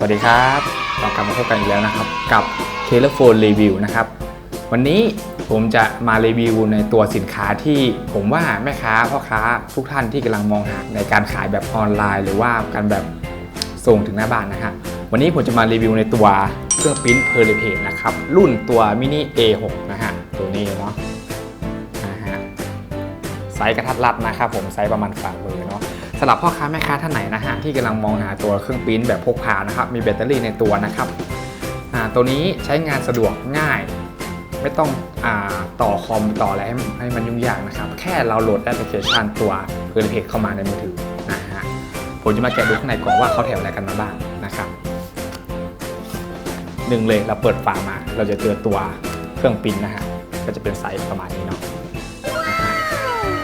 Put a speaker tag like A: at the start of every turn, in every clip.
A: สวัสดีครับเรากลับมาพบกันอีกแล้วนะครับ กับ t e l e p h o n e Review นะครับ วันนี้ผมจะมารีวิวในตัวสินค้าที่ผมว่าแม่ค้าพ่อค้าทุกท่านที่กำลังมองหาในการขายแบบออนไลน์ หรือว่าการแบบส่งถึงหน้าบ้านนะฮะวันนี้ผมจะมารีวิวในตัวเครื่องปริ้นเพอร์เลเพนะครับ รุ่นตัวมินิ A6 นะฮะตัวนี้เนาะนะฮะไซส์กระทัดรัดนะครับผมไซส์ประมาณฝ่ามือ สำหรับพ่อค้าแม่ค้าท่านไหนนะฮะที่กำลังมองหาตัวเครื่องปิ้นแบบพกพานะครับมีแบตเตอรี่ในตัวนะครับตัวนี้ใช้งานสะดวกง่าย ไม่ต้องอต่อคอมต่ออะไรให้ให้มันยุ่งยากนะครับ แค่เราโหลดแอปพลิเคชันตัวเพลเพจเข้ามาในมือถือนะฮะผมจะมาแกะดูข้างในกล่องว่าเขาแถมอะไรกันมาบ้างนะครับหนึ่งเลยเราเปิดฝามา เราจะเจอตัวเครื่องปิ้นนะฮะก็จะเป็นไซส์ประมาณนี้เนาะ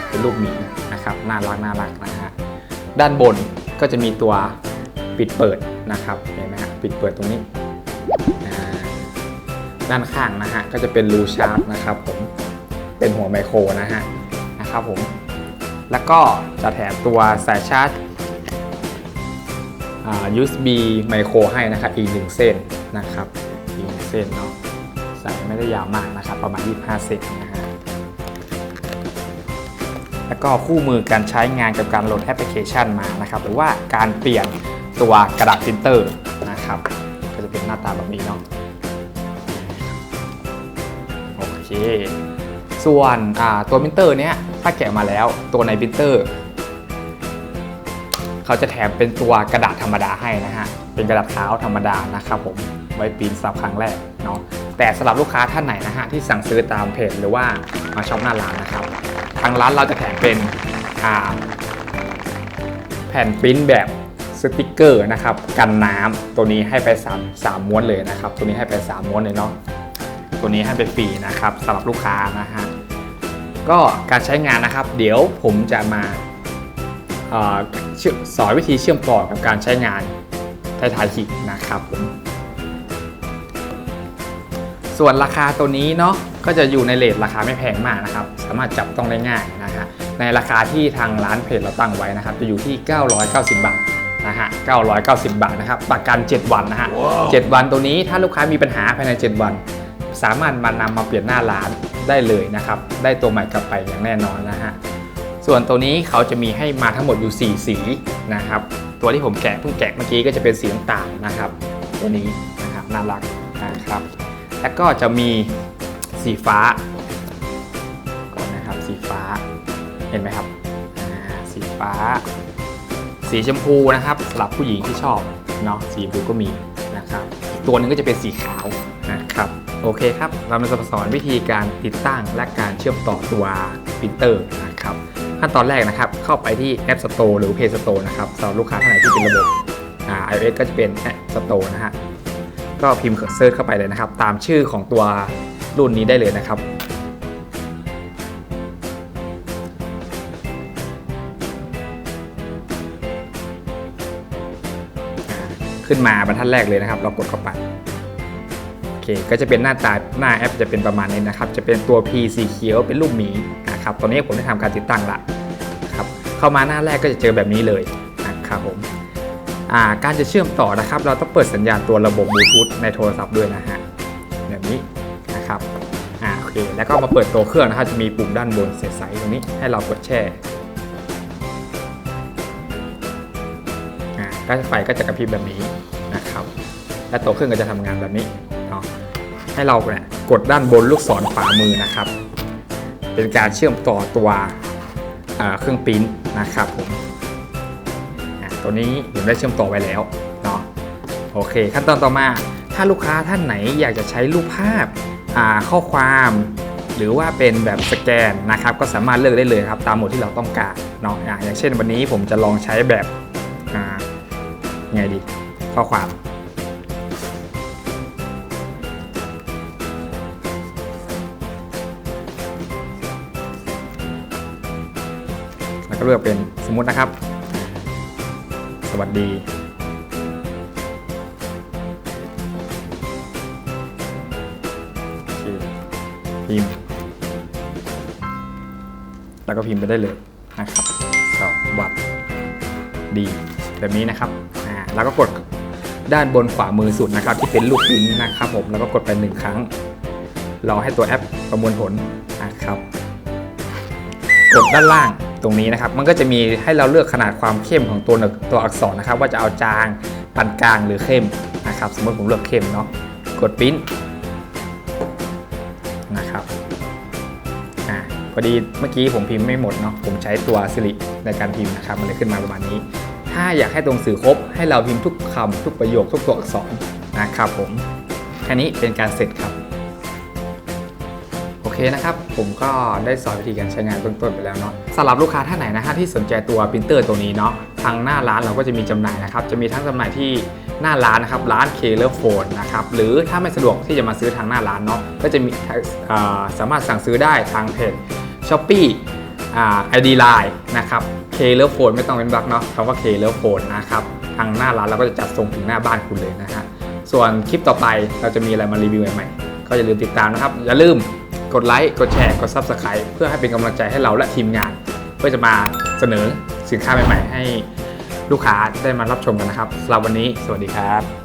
A: เป็นรูปหมีนะครับน่ารักน่ารักนะฮะ ด้านบนก็จะมีตัวปิดเปิดนะครับเห็นไหมฮะปิดเปิดตรงนี้ ด้านข้างนะฮะก็จะเป็นรูชาร์จนะครับผมเป็นหัวไมโครนะฮะนะครับผมแล้วก็จะแถมตัวสายชาร์จอ่า USB ไมโครให้นะครับอีกหนึ่งเส้นนะครับอีกหนึ่งเส้นเนาะใส่ไม่ได้ยาวมากนะครับประมาณ 25 เซนนะ แล้วก็คู่มือการใช้งานกับการโหลดแอปพลิเคชันมานะครับ หรือว่าการเปลี่ยนตัวกระดาษพิมพ์เตอร์นะครับ ก็จะเป็นหน้าตาแบบนี้เนาะโอเค ส่วนตัวพิมพ์เตอร์เนี้ยถ้าแกะมาแล้วตัวในพิมพ์เตอร์เขาจะแถมเป็นตัวกระดาษธรรมดาให้นะฮะ เป็นกระดาษขาวธรรมดานะครับผม ไว้ปริ้นสับครั้งแรกเนาะ แต่สำหรับลูกค้าท่านไหนนะฮะที่สั่งซื้อตามเพจหรือว่ามาช็อปหน้าร้านนะครับางร้านเราจะแถมเป็นแผ่นปริ้นแบบสติกเกอร์นะครับกันน้ำตัวนี้ให้ไป3 3ม้วนเลยนะครับ ตัวนี้ให้ไป 3 ม้วนเลยเนาะตัวนี้ให้ไปฟรีนะครับสำหรับลูกค้านะฮะก็การใช้งานนะครับ เดี๋ยวผมจะมาอสอนวิธีเชื่อมต่อกับการใช้งานท้ายๆคลิปนะครับผม ส่วนราคาตัวนี้เนาะก็จะอยู่ในเลทราคาไม่แพงมากนะครับ สามารถจับต้องได้ง่ายนะฮะในราคาที่ทางร้านเพจเราตั้งไว้นะครับ จะอยู่ที่ 990 บาทนะฮะ990 บาทนะครับประกัน 7 วันนะฮะ 7 วันตัวนี้ถ้าลูกค้ามีปัญหาภายใน 7 วัน สามารถมานำมาเปลี่ยนหน้าร้านได้เลยนะครับ ได้ตัวใหม่กลับไปอย่างแน่นอนนะฮะส่วนตัวนี้เขาจะมีให้มาทั้งหมดอยู่ 4 สีนะครับ ตัวที่ผมแกะเพิ่งแกะเมื่อกี้ก็จะเป็นสีน้ำตาลนะครับ ตัวนี้นะครับน่ารักนะครับ แล้วก็จะมีสีฟ้าก่อนนะครับสีฟ้าเห็นไหมครับสีฟ้า สีชมพูนะครับสำหรับผู้หญิงที่ชอบเนาะสีชมพูก็มีนะครับอีกตัวหนึงก็จะเป็นสีขาวนะครับโอเคครับเราจะสอนวิธีการติดตั้งและการเชื่อมต่อตัวปรินเตอร์นะครับขั้นตอนแรกนะครับเข้าไปที่ App Store หรือ Play Store นะครับสำหรับลูกค้าท่านไหนที่เป็นระบบ iOS ก็จะเป็น App Store นะฮะ ก็พิมพ์เซิร์ชเข้าไปเลยนะครับ ตามชื่อของตัวรุ่นนี้ได้เลยนะครับ ขึ้นมาบรรทัดแรกเลยนะครับ เรากดเข้าไปโอเคก็จะเป็นหน้าตาหน้าแอปจะเป็นประมาณนี้นะครับ จะเป็นตัว P สีเขียวเป็นรูปหมีนะครับตอนนี้ผมได้ทำการติดตั้งละนะครับเข้ามาหน้าแรกก็จะเจอแบบนี้เลย การจะเชื่อมต่อนะครับ เราต้องเปิดสัญญาณตัวระบบบลูทูธในโทรศัพท์ด้วยนะฮะแบบนี้นะครับอ่าโอเคแล้วก็มาเปิดตัวเครื่องนะครับจะมีปุ่มด้านบนใสๆตรงนี้ให้เรากดแช่อ่าก็ไฟก็จะกระพริบแบบนี้นะครับ และตัวเครื่องก็จะทำงานแบบนี้เนาะให้เราเนี่ยกดด้านบนลูกศรขวามือนะครับ เป็นการเชื่อมต่อตัวเครื่องปริ้นนะครับผม ตัวนี้ผมได้เชื่อมต่อไว้แล้วเนาะโอเค ขั้นตอนต่อมาถ้าลูกค้าท่านไหนอยากจะใช้รูปภาพาข้อความ หรือว่าเป็นแบบสแกนนะครับ ก็สามารถเลือกได้เลยครับตามโหมดที่เราต้องการเนาะอย่างเช่นวันนี้ผมจะลองใช้แบบไงดีข้อความแล้วก็เลือกเป็นสมมุตินะครับ วัสดีพิมพ์ แล้วก็พิมพ์ไปได้เลยนะครับสวัสดีแบบนี้นะครับอ่าแล้วก็กดด้านบนขวามือสุดนะครับ ที่เป็นลูกปิ้นนะครับผมแล้วก็กดไปหนึ่งครั้งรอให้ตัวแอปประมวลผลนะครับ กดด้านล่าง ตรงนี้นะครับ มันก็จะมีให้เราเลือกขนาดความเข้มของตัวตัวอักษรนะครับ ว่าจะเอาจางปานกลางหรือเข้มนะครับ สมมติผมเลือกเข้มเนาะกดปิ้นนะครับอ่าพอดีเมื่อกี้ผมพิมพ์ไม่หมดเนาะผมใช้ตัวสิริในการพิมพ์นะครับมันเลยขึ้นมาประมาณนี้ ถ้าอยากให้ตรงสื่อครบ ให้เราพิมพ์ทุกคำทุกประโยคทุกตัวอักษรนะครับผมแค่นี้เป็นการเสร็จครับ เคนะครับผมก็ได้สอนวิธีการใช้งานเบื้องต้นไปแล้วเนาะสำหรับลูกค้าท่านไหนนะฮะที่สนใจตัวปรินเตอร์ตัวนี้เนาะทางหน้าร้านเราก็จะมีจำหน่ายนะครับจะมีทั้งจำหน่ายที่หน้าร้านนะครับร้านเคเลอร์โฟนนะครับหรือถ้าไม่สะดวกที่จะมาซื้อทางหน้าร้านเนาะก็จะมีสามารถสั่งซื้อได้ทางเพจ s h o p e e ไอดีไลน์นะครับเคเลอร์โฟนไม่ต้องเป็นบักเนาะคำว่าเคเลอร์โฟนนะครับทางหน้าร้านเราก็จะจัดส่งถึงหน้าบ้านคุณเลยนะฮะส่วนคลิปต่อไปเราจะมีอะไรมารีวิวใหม่ๆก็อย่าลืมติดตามนะครับ อย่าลืม กดไลค์ กดแชร์ กด Subscribe เพื่อให้เป็นกำลังใจให้เราและทีมงาน เพื่อจะมาเสนอสินค้าใหม่ ๆ ให้ลูกค้าได้มารับชมกันนะครับสำหรับวันนี้ สวัสดีครับ